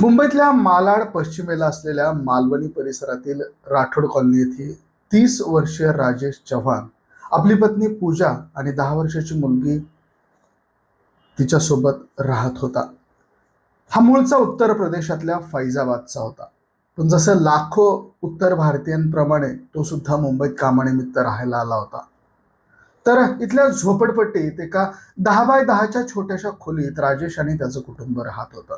मुंबईतल्या मालाड पश्चिमेला असलेल्या मालवणी परिसरातील राठोड कॉलनी येथे तीस वर्षीय राजेश चव्हाण आपली पत्नी पूजा आणि दहा वर्षाची मुलगी तिच्यासोबत राहत होता. हा मूळचा उत्तर प्रदेशातल्या फैजाबादचा होता. पण जसं लाखो उत्तर भारतीयांप्रमाणे तो सुद्धा मुंबईत कामानिमित्त राहायला आला होता. तर इथल्या झोपडपट्टीत एका दहा बाय दहाच्या छोट्याशा खोलीत राजेश आणि त्याचं कुटुंब राहत होतं.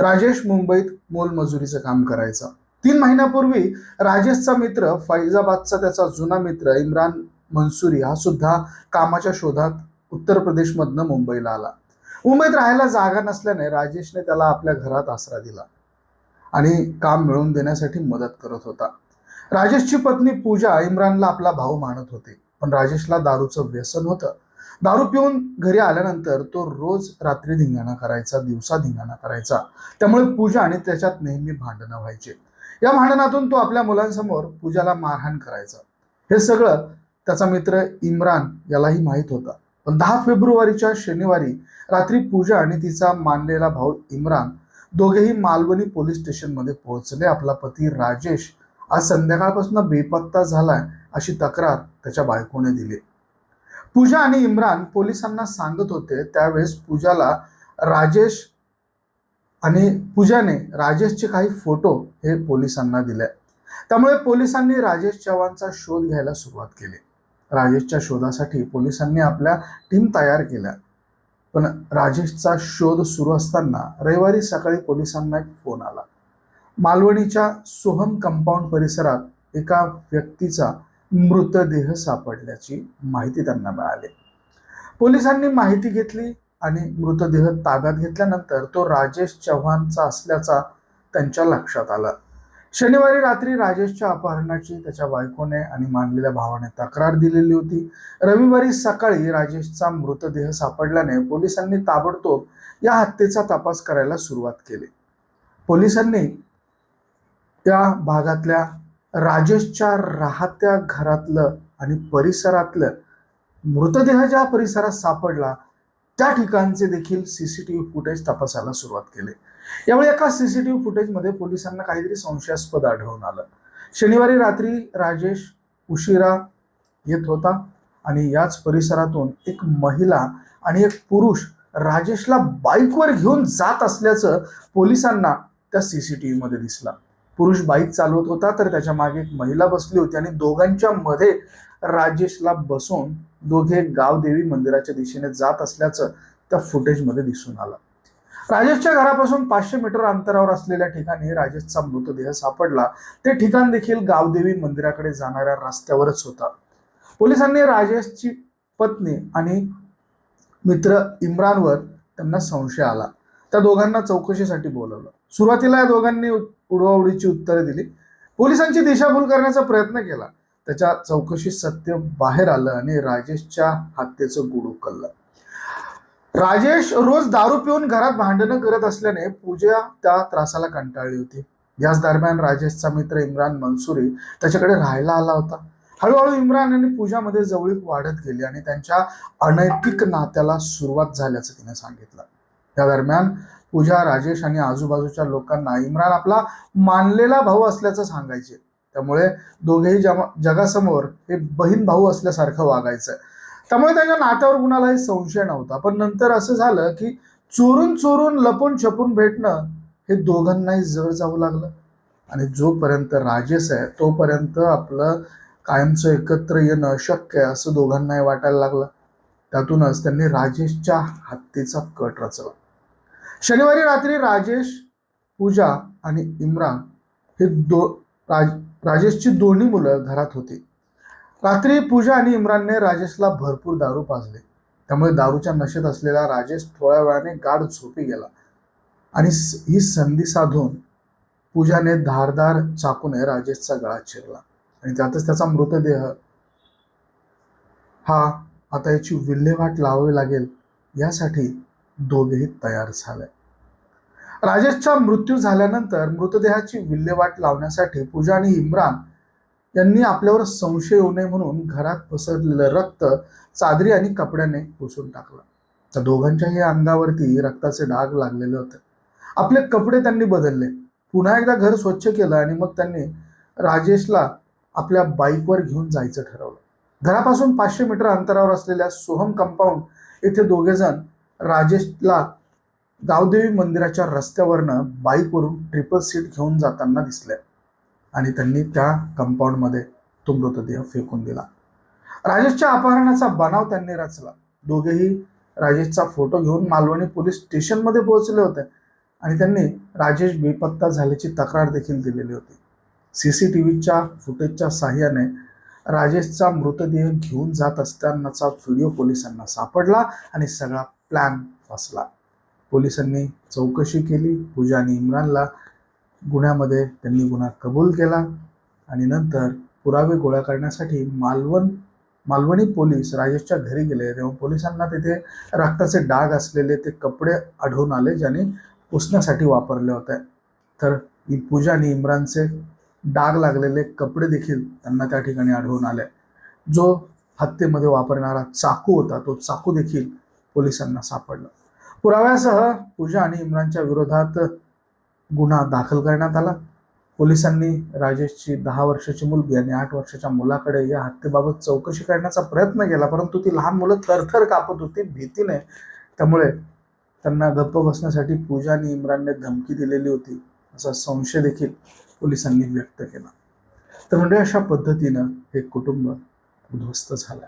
राजेश मुंबईत मोलमजुरीचं काम करायचा. तीन महिन्यापूर्वी राजेशचा मित्र फैजाबादचा त्याचा जुना मित्र इम्रान मनसुरी हा सुद्धा कामाच्या शोधात उत्तर प्रदेशमधनं मुंबईला आला. मुंबईत राहायला जागा नसल्याने राजेशने त्याला आपल्या घरात आसरा दिला आणि काम मिळवून देण्यासाठी मदत करत होता. राजेशची पत्नी पूजा इम्रानला आपला भाऊ मानत होती पण राजेशला दारूचं व्यसन होतं. दारू पिऊन घरी आल्यानंतर तो रोज रात्री धिंगाणा करायचा दिवसा धिंगाणा करायचा. त्यामुळे पूजा आणि त्याच्यात नेहमी भांडणं व्हायचे. या भांडणातून तो आपल्या मुलांसमोर पूजाला मारहाण करायचा. हे सगळं त्याचा मित्र इम्रान यालाही माहीत होता. पण दहा फेब्रुवारीच्या शनिवारी रात्री पूजा आणि तिचा मानलेला भाऊ इम्रान दोघेही मालवणी पोलीस स्टेशनमध्ये पोहोचले. आपला पती राजेश आज संध्याकाळपासून बेपत्ता झालाय अशी तक्रार त्याच्या बायकोने दिली. पूजा आणि इम्रान पोलिसांना सांगत होते. त्यावेळेस पूजाला राजेश आणि पूजाने राजेशचे काही फोटो हे पोलिसांना दिले. त्यामुळे पोलिसांनी राजेश चव्हाणचा शोध घ्यायला सुरुवात केली. राजेशच्या शोधासाठी पोलिसांनी आपल्या टीम तयार केल्या. पण राजेशचा शोध सुरू असताना रविवारी सकाळी पोलिसांना एक फोन आला. मालवणीच्या सोहम कंपाऊंड परिसरात एका व्यक्तीचा मृतदेह सापडल्याची माहिती त्यांना मिळाली. पोलिसांनी माहिती घेतली आणि मृतदेह ताब्यात घेतल्यानंतर तो राजेश चव्हाणचा असल्याचा त्यांच्या लक्षात आला. शनिवारी रात्री राजेशच्या अपहरणाची त्याच्या बायकोने आणि मानलेल्या भावाने तक्रार दिलेली होती. रविवारी सकाळी राजेशचा मृतदेह सापडल्याने पोलिसांनी ताबडतोब या हत्येचा तपास करायला सुरुवात केली. पोलिसांनी या भागातल्या राजेशच्या राहत्या घरातलं आणि परिसरातलं मृतदेह ज्या परिसरात सापडला त्या ठिकाणचे देखील सीसीटीव्ही फुटेज तपासायला सुरुवात केली. यावेळी एका सीसीटीव्ही फुटेजमध्ये पोलिसांना काहीतरी संशयास्पद आढळून आलं. शनिवारी रात्री राजेश उशिरा येत होता आणि याच परिसरातून एक महिला आणि एक पुरुष राजेशला बाईकवर घेऊन जात असल्याचं पोलिसांना त्या सीसीटीव्ही मध्ये दिसला. पुरुष बाईक चालवत होता तर त्याच्यामागे एक महिला बसली होती आणि दोघांच्या मध्ये राजेशला बसून दोघे गावदेवी मंदिराच्या दिशेने जात असल्याचं त्या फुटेजमध्ये दिसून आलं. राजेशच्या घरापासून पाचशे मीटर अंतरावर असलेल्या ठिकाणी राजेशचा मृतदेह सापडला. ते ठिकाण देखील गावदेवी मंदिराकडे जाणाऱ्या रस्त्यावरच होता. पोलिसांनी राजेशची पत्नी आणि मित्र इम्रानवर त्यांना संशय आला. त्या दोघांना चौकशीसाठी बोलवलं. सुरुवातीला या दोघांनी उडवाउडीची उत्तरे दिली. पोलिसांची दिशाभूल करण्याचा प्रयत्न केला. त्याच्या चौकशीत सत्य बाहेर आलं आणि राजेशच्या हत्येचं गुड उकललं. राजेश रोज दारू पिऊन घरात भांडणं करत असल्याने पूजा त्या त्रासाला कंटाळली होती. याच दरम्यान राजेशचा मित्र इम्रान मनसुरी त्याच्याकडे राहायला आला होता. हळूहळू इम्रान आणि पूजामध्ये जवळीक वाढत गेली आणि त्यांच्या अनैतिक नात्याला सुरुवात झाल्याचं तिने सांगितलं. त्या दरम्यान पूजा राजेश आणि आजूबाजूच्या लोकांना इम्रान आपला मानलेला भाऊ असल्याचं सांगायचे. त्यामुळे दोघेही जमा जगासमोर हे बहीण भाऊ असल्यासारखं वागायचं. त्यामुळे त्यांच्या नात्यावर कुणालाही संशय नव्हता. पण नंतर असं झालं की चोरून चोरून लपून छपून भेटणं हे दोघांनाही जड जाऊ लागलं. आणि जोपर्यंत राजेश आहे तोपर्यंत आपलं कायमचं एकत्र येणं शक्य आहे असं दोघांनाही वाटायला लागलं. त्यातूनच त्यांनी राजेशच्या हत्येचा कट रचला. शनिवारी रात्री राजेश पूजा आणि इम्रान हे दो राज राजेशची दोन्ही मुलं घरात होती. रात्री पूजा आणि इम्रानने राजेशला भरपूर दारू पाजले. त्यामुळे दारूच्या नशेत असलेला राजेश थोड्या वेळाने गाढ झोपी गेला आणि ही संधी साधून पूजाने धारदार चाकूने राजेशचा गळा चिरला आणि त्यातच त्याचा मृतदेह हा आता याची विल्हेवाट लावावी लागेल यासाठी दोघेही तयार झाले. राजेशचा मृत्यू झाल्यानंतर मृतदेहाची विल्हेवाट लावण्यासाठी पूजा आणि इम्रान यांनी आपल्यावर संशय येऊ नये म्हणून घरात पसरलेलं रक्त चादरी आणि कपड्याने पुसून टाकलं. त्या दोघांच्याही अंगावरती रक्ताचे डाग लागलेले होते. आपले कपडे त्यांनी बदलले. पुन्हा एकदा घर स्वच्छ केलं आणि मग त्यांनी राजेशला आपल्या बाईकवर घेऊन जायचं ठरवलं. घरापासून पाचशे मीटर अंतरावर असलेल्या सोहम कंपाऊंड येथे दोघेजण राजेशला गावदेवी मंदिराच्या रस्त्यावरनं बाईकवरून ट्रिपल सीट घेऊन जाताना दिसले. आणि त्यांनी त्या कंपाऊंडमध्ये तो मृतदेह फेकून दिला. राजेशच्या अपहरणाचा बनाव त्यांनी रचला. दोघेही राजेशचा फोटो घेऊन मालवणी पोलीस स्टेशनमध्ये पोहोचले होते. आणि त्यांनी राजेश बेपत्ता झाल्याची तक्रार देखील दिलेली होती. सी सी टी व्हीच्या फुटेजच्या साह्याने राजेशचा मृतदेह घेऊन जात असतानाचा व्हिडिओ पोलिसांना सापडला आणि सगळा प्लॅन फसला. पोलिसांनी चौकशी केली पूजा आणि इम्रानला गुन्ह्यामध्ये त्यांनी गुन्हा कबूल केला आणि नंतर पुरावे गोळा करण्यासाठी मालवण मालवणी पोलीस राजेशच्या घरी गेले. तेव्हा पोलिसांना तिथे रक्ताचे डाग असलेले ते कपडे आढळून आले ज्याने पुसण्यासाठी वापरले होते. तर पूजा आणि इम्रानचे डाग लागलेले कपडे देखील त्यांना त्या ठिकाणी आढळून आले. जो हत्येमध्ये वापरणारा चाकू होता तो चाकू देखील पोलिसांना सापडला. पुराव्यासह पूजा आणि इम्रानच्या विरोधात गुन्हा दाखल करण्यात आला. पोलिसांनी राजेशची दहा वर्षाची मुलगी आणि आठ वर्षाच्या मुलाकडे या हत्येबाबत चौकशी करण्याचा प्रयत्न केला परंतु ती लहान मुलं थरथर कापत होती भीतीने. त्यामुळे त्यांना गप्प बसण्यासाठी पूजा आणि इम्रानने धमकी दिलेली होती. असा संशय देखील पोलिसांनी व्यक्त केला. तर म्हणजे अशा पद्धतीनं हे कुटुंब उद्ध्वस्त झालं.